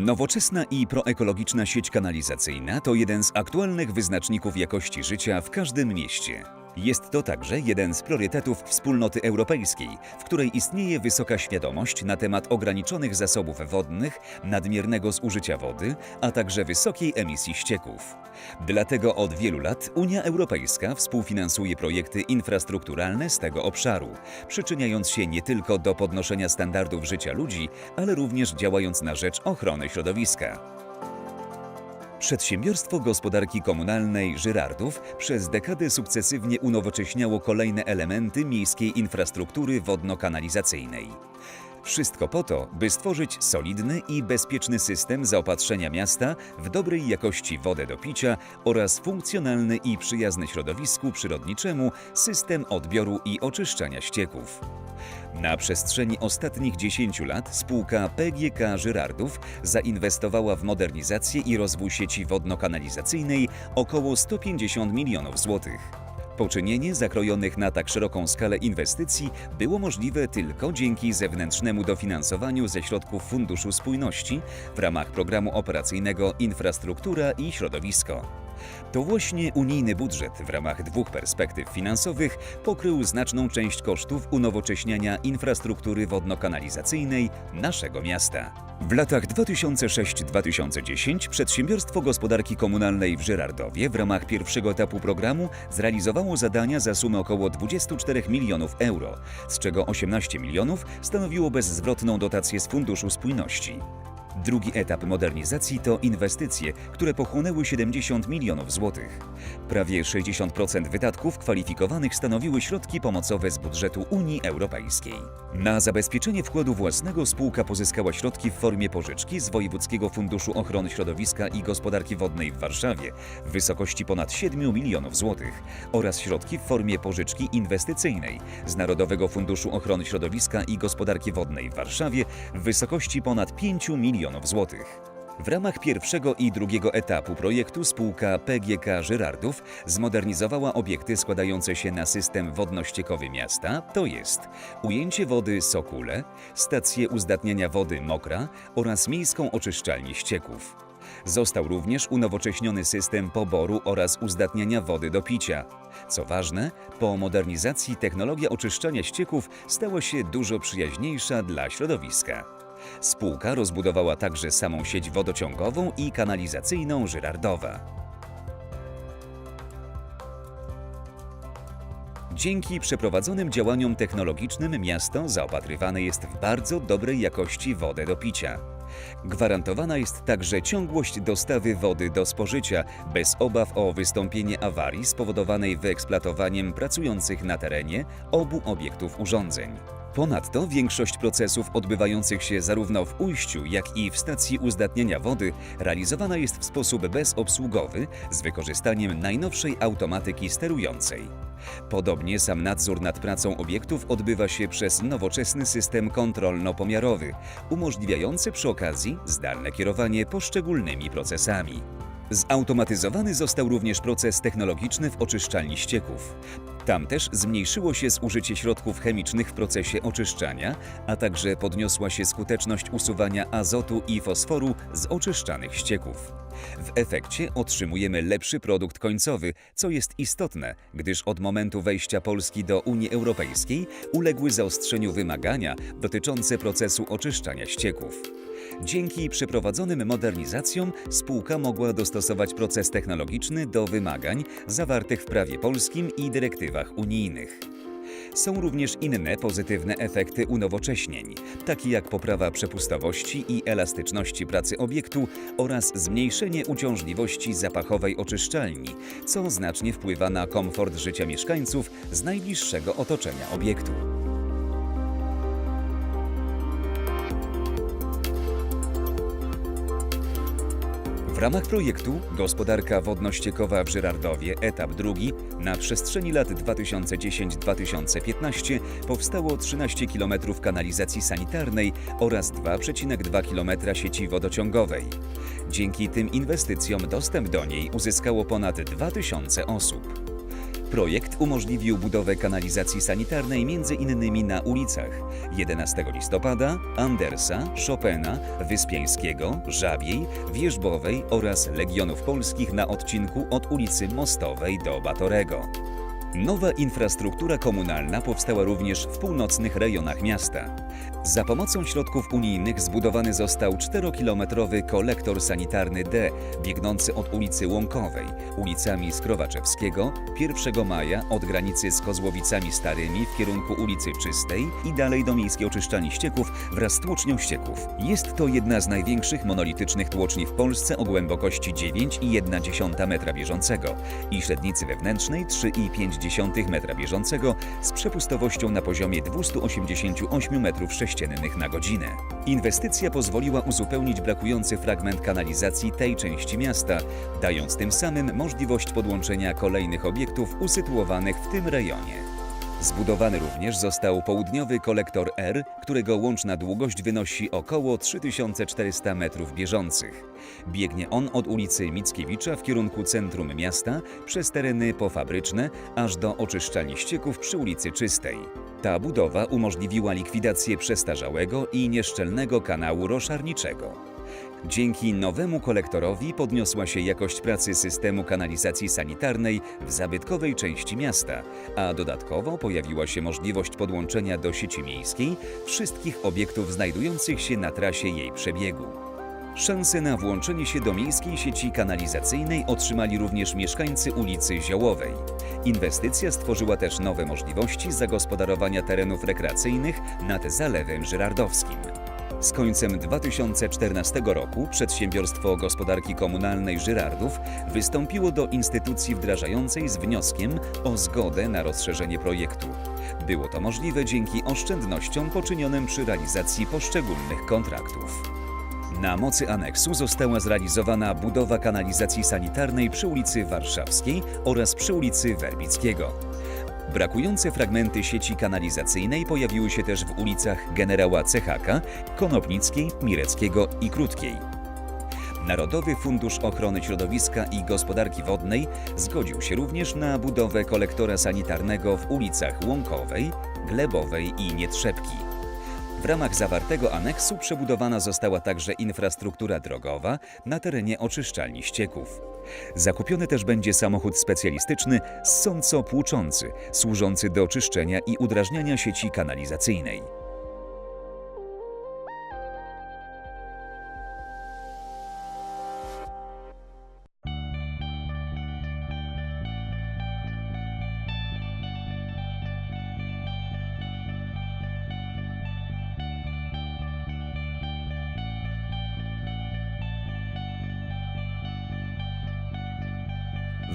Nowoczesna i proekologiczna sieć kanalizacyjna to jeden z aktualnych wyznaczników jakości życia w każdym mieście. Jest to także jeden z priorytetów wspólnoty europejskiej, w której istnieje wysoka świadomość na temat ograniczonych zasobów wodnych, nadmiernego zużycia wody, a także wysokiej emisji ścieków. Dlatego od wielu lat Unia Europejska współfinansuje projekty infrastrukturalne z tego obszaru, przyczyniając się nie tylko do podnoszenia standardów życia ludzi, ale również działając na rzecz ochrony środowiska. Przedsiębiorstwo gospodarki komunalnej Żyrardów przez dekady sukcesywnie unowocześniało kolejne elementy miejskiej infrastruktury wodno-kanalizacyjnej. Wszystko po to, by stworzyć solidny i bezpieczny system zaopatrzenia miasta w dobrej jakości wodę do picia oraz funkcjonalny i przyjazny środowisku przyrodniczemu system odbioru i oczyszczania ścieków. Na przestrzeni ostatnich 10 lat spółka PGK Żyrardów zainwestowała w modernizację i rozwój sieci wodno-kanalizacyjnej około 150 milionów złotych. Poczynienie zakrojonych na tak szeroką skalę inwestycji było możliwe tylko dzięki zewnętrznemu dofinansowaniu ze środków Funduszu Spójności w ramach programu operacyjnego Infrastruktura i Środowisko. To właśnie unijny budżet w ramach dwóch perspektyw finansowych pokrył znaczną część kosztów unowocześniania infrastruktury wodno-kanalizacyjnej naszego miasta. W latach 2006-2010 Przedsiębiorstwo Gospodarki Komunalnej w Żyrardowie w ramach pierwszego etapu programu zrealizowało zadania za sumę około 24 milionów euro, z czego 18 milionów stanowiło bezzwrotną dotację z Funduszu Spójności. Drugi etap modernizacji to inwestycje, które pochłonęły 70 milionów złotych. Prawie 60% wydatków kwalifikowanych stanowiły środki pomocowe z budżetu Unii Europejskiej. Na zabezpieczenie wkładu własnego spółka pozyskała środki w formie pożyczki z Wojewódzkiego Funduszu Ochrony Środowiska i Gospodarki Wodnej w Warszawie w wysokości ponad 7 milionów złotych oraz środki w formie pożyczki inwestycyjnej z Narodowego Funduszu Ochrony Środowiska i Gospodarki Wodnej w Warszawie w wysokości ponad 5 milionów złotych. W ramach pierwszego i drugiego etapu projektu spółka PGK Żyrardów zmodernizowała obiekty składające się na system wodno-ściekowy miasta, to jest ujęcie wody Sokule, stację uzdatniania wody Mokra oraz miejską oczyszczalnię ścieków. Został również unowocześniony system poboru oraz uzdatniania wody do picia. Co ważne, po modernizacji technologia oczyszczania ścieków stała się dużo przyjaźniejsza dla środowiska. Spółka rozbudowała także samą sieć wodociągową i kanalizacyjną Żyrardowa. Dzięki przeprowadzonym działaniom technologicznym miasto zaopatrywane jest w bardzo dobrej jakości wodę do picia. Gwarantowana jest także ciągłość dostawy wody do spożycia, bez obaw o wystąpienie awarii spowodowanej wyeksploatowaniem pracujących na terenie obu obiektów urządzeń. Ponadto większość procesów odbywających się zarówno w ujściu, jak i w stacji uzdatniania wody realizowana jest w sposób bezobsługowy z wykorzystaniem najnowszej automatyki sterującej. Podobnie sam nadzór nad pracą obiektów odbywa się przez nowoczesny system kontrolno-pomiarowy, umożliwiający przy okazji zdalne kierowanie poszczególnymi procesami. Zautomatyzowany został również proces technologiczny w oczyszczalni ścieków. Tam też zmniejszyło się zużycie środków chemicznych w procesie oczyszczania, a także podniosła się skuteczność usuwania azotu i fosforu z oczyszczanych ścieków. W efekcie otrzymujemy lepszy produkt końcowy, co jest istotne, gdyż od momentu wejścia Polski do Unii Europejskiej uległy zaostrzeniu wymagania dotyczące procesu oczyszczania ścieków. Dzięki przeprowadzonym modernizacjom spółka mogła dostosować proces technologiczny do wymagań zawartych w prawie polskim i dyrektywach unijnych. Są również inne pozytywne efekty unowocześnień, takie jak poprawa przepustowości i elastyczności pracy obiektu oraz zmniejszenie uciążliwości zapachowej oczyszczalni, co znacznie wpływa na komfort życia mieszkańców z najbliższego otoczenia obiektu. Ramach projektu Gospodarka wodno-ściekowa w Żyrardowie, etap drugi, na przestrzeni lat 2010-2015 powstało 13 km kanalizacji sanitarnej oraz 2,2 km sieci wodociągowej. Dzięki tym inwestycjom dostęp do niej uzyskało ponad 2000 osób. Projekt umożliwił budowę kanalizacji sanitarnej m.in. na ulicach 11 listopada, Andersa, Chopina, Wyspiańskiego, Żabiej, Wierzbowej oraz Legionów Polskich na odcinku od ulicy Mostowej do Batorego. Nowa infrastruktura komunalna powstała również w północnych rejonach miasta. Za pomocą środków unijnych zbudowany został 4-kilometrowy kolektor sanitarny D, biegnący od ulicy Łąkowej, ulicami Skrowaczewskiego, 1 Maja od granicy z Kozłowicami Starymi w kierunku ulicy Czystej i dalej do miejskiej oczyszczalni ścieków wraz z tłocznią ścieków. Jest to jedna z największych monolitycznych tłoczni w Polsce o głębokości 9,1 metra bieżącego i średnicy wewnętrznej 3,5 metra bieżącego z przepustowością na poziomie 288 metrów sześciennych na godzinę. Inwestycja pozwoliła uzupełnić brakujący fragment kanalizacji tej części miasta, dając tym samym możliwość podłączenia kolejnych obiektów usytuowanych w tym rejonie. Zbudowany również został południowy kolektor R, którego łączna długość wynosi około 3400 metrów bieżących. Biegnie on od ulicy Mickiewicza w kierunku centrum miasta, przez tereny pofabryczne, aż do oczyszczalni ścieków przy ulicy Czystej. Ta budowa umożliwiła likwidację przestarzałego i nieszczelnego kanału roszarniczego. Dzięki nowemu kolektorowi podniosła się jakość pracy systemu kanalizacji sanitarnej w zabytkowej części miasta, a dodatkowo pojawiła się możliwość podłączenia do sieci miejskiej wszystkich obiektów znajdujących się na trasie jej przebiegu. Szansę na włączenie się do miejskiej sieci kanalizacyjnej otrzymali również mieszkańcy ulicy Ziołowej. Inwestycja stworzyła też nowe możliwości zagospodarowania terenów rekreacyjnych nad Zalewem Żyrardowskim. Z końcem 2014 roku Przedsiębiorstwo Gospodarki Komunalnej Żyrardów wystąpiło do instytucji wdrażającej z wnioskiem o zgodę na rozszerzenie projektu. Było to możliwe dzięki oszczędnościom poczynionym przy realizacji poszczególnych kontraktów. Na mocy aneksu została zrealizowana budowa kanalizacji sanitarnej przy ulicy Warszawskiej oraz przy ulicy Werbickiego. Brakujące fragmenty sieci kanalizacyjnej pojawiły się też w ulicach Generała Cechaka, Konopnickiej, Mireckiego i Krótkiej. Narodowy Fundusz Ochrony Środowiska i Gospodarki Wodnej zgodził się również na budowę kolektora sanitarnego w ulicach Łąkowej, Glebowej i Nietrzepki. W ramach zawartego aneksu przebudowana została także infrastruktura drogowa na terenie oczyszczalni ścieków. Zakupiony też będzie samochód specjalistyczny ssąco-płuczący, służący do czyszczenia i udrażniania sieci kanalizacyjnej.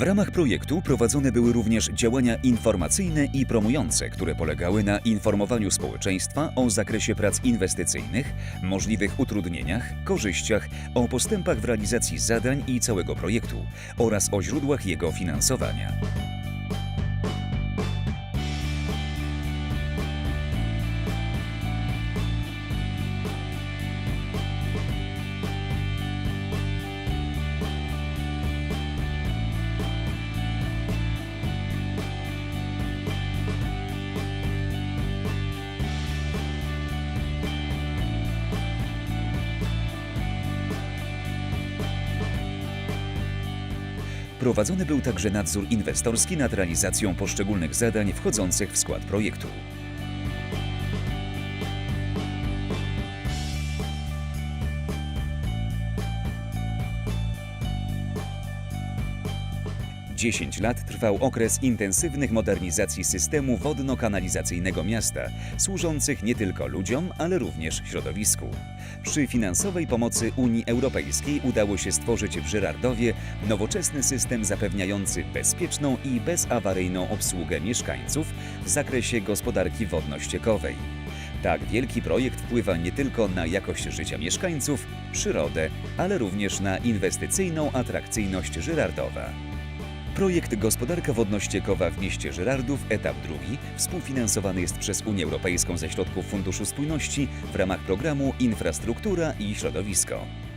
W ramach projektu prowadzone były również działania informacyjne i promujące, które polegały na informowaniu społeczeństwa o zakresie prac inwestycyjnych, możliwych utrudnieniach, korzyściach, o postępach w realizacji zadań i całego projektu oraz o źródłach jego finansowania. Prowadzony był także nadzór inwestorski nad realizacją poszczególnych zadań wchodzących w skład projektu. Dziesięć lat trwał okres intensywnych modernizacji systemu wodno-kanalizacyjnego miasta, służących nie tylko ludziom, ale również środowisku. Przy finansowej pomocy Unii Europejskiej udało się stworzyć w Żyrardowie nowoczesny system zapewniający bezpieczną i bezawaryjną obsługę mieszkańców w zakresie gospodarki wodno-ściekowej. Tak wielki projekt wpływa nie tylko na jakość życia mieszkańców, przyrodę, ale również na inwestycyjną atrakcyjność Żyrardowa. Projekt Gospodarka Wodno-Ściekowa w mieście Żyrardów, etap drugi, współfinansowany jest przez Unię Europejską ze środków Funduszu Spójności w ramach programu Infrastruktura i Środowisko.